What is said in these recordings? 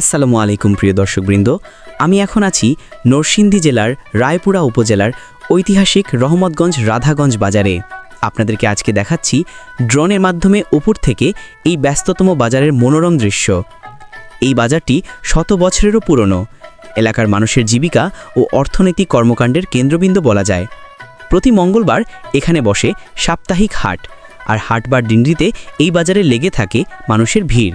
আসসালামু আলাইকুম, প্রিয় দর্শকবৃন্দ। আমি এখন আছি নরসিংদী জেলার রায়পুরা উপজেলার ঐতিহাসিক রহমতগঞ্জ রাধাগঞ্জ বাজারে। আপনাদেরকে আজকে দেখাচ্ছি ড্রোনের মাধ্যমে উপর থেকে এই ব্যস্ততম বাজারের মনোরম দৃশ্য। এই বাজারটি শত বছরেরও পুরনো। এলাকার মানুষের জীবিকা ও অর্থনৈতিক কর্মকাণ্ডের কেন্দ্রবিন্দু বলা যায়। প্রতি মঙ্গলবার এখানে বসে সাপ্তাহিক হাট, আর হাটবার দিনটিতে এই বাজারে লেগে থাকে মানুষের ভিড়।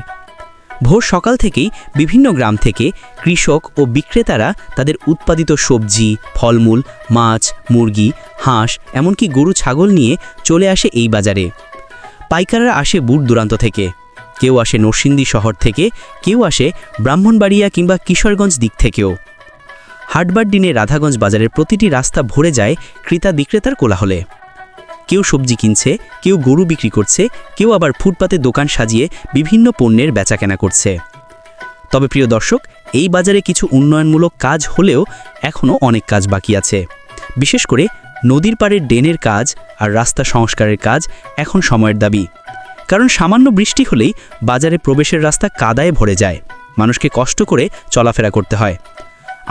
ভোর সকাল থেকেই বিভিন্ন গ্রাম থেকে কৃষক ও বিক্রেতারা তাদের উৎপাদিত সবজি, ফলমূল, মাছ, মুরগি, হাঁস, এমনকি গরু, ছাগল নিয়ে চলে আসে এই বাজারে। পাইকাররা আসে বুট দূরান্ত থেকে। কেউ আসে নরসিংদী শহর থেকে, কেউ আসে ব্রাহ্মণবাড়িয়া কিংবা কিশোরগঞ্জ দিক থেকেও। হাটবার দিনে রাধাগঞ্জ বাজারের প্রতিটি রাস্তা ভরে যায় ক্রেতা বিক্রেতার কোলাহলে। কেউ সবজি কিনছে, কেউ গরু বিক্রি করছে, কেউ আবার ফুটপাতে দোকান সাজিয়ে বিভিন্ন পণ্যের বেচাকেনা করছে। তবে প্রিয় দর্শক, এই বাজারে কিছু উন্নয়নমূলক কাজ হলেও এখনও অনেক কাজ বাকি আছে। বিশেষ করে নদীর পাড়ের ড্রেনের কাজ আর রাস্তা সংস্কারের কাজ এখন সময়ের দাবি। কারণ সামান্য বৃষ্টি হলেই বাজারে প্রবেশের রাস্তা কাদায় ভরে যায়। মানুষকে কষ্ট করে চলাফেরা করতে হয়।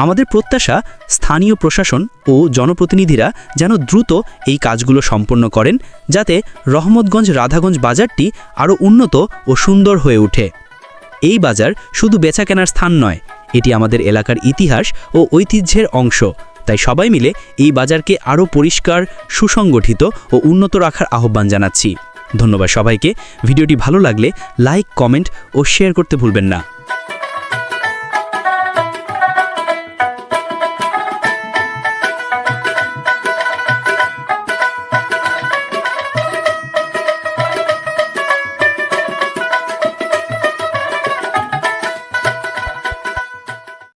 আমাদের প্রত্যাশা স্থানীয় প্রশাসন ও জনপ্রতিনিধিরা যেন দ্রুত এই কাজগুলো সম্পন্ন করেন, যাতে রহমতগঞ্জ রাধাগঞ্জ বাজারটি আরও উন্নত ও সুন্দর হয়ে ওঠে। এই বাজার শুধু বেচাকেনার স্থান নয়, এটি আমাদের এলাকার ইতিহাস ও ঐতিহ্যের অংশ। তাই সবাই মিলে এই বাজারকে আরও পরিষ্কার, সুসংগঠিত ও উন্নত রাখার আহ্বান জানাচ্ছি। ধন্যবাদ সবাইকে। ভিডিওটি ভালো লাগলে লাইক, কমেন্ট ও শেয়ার করতে ভুলবেন না।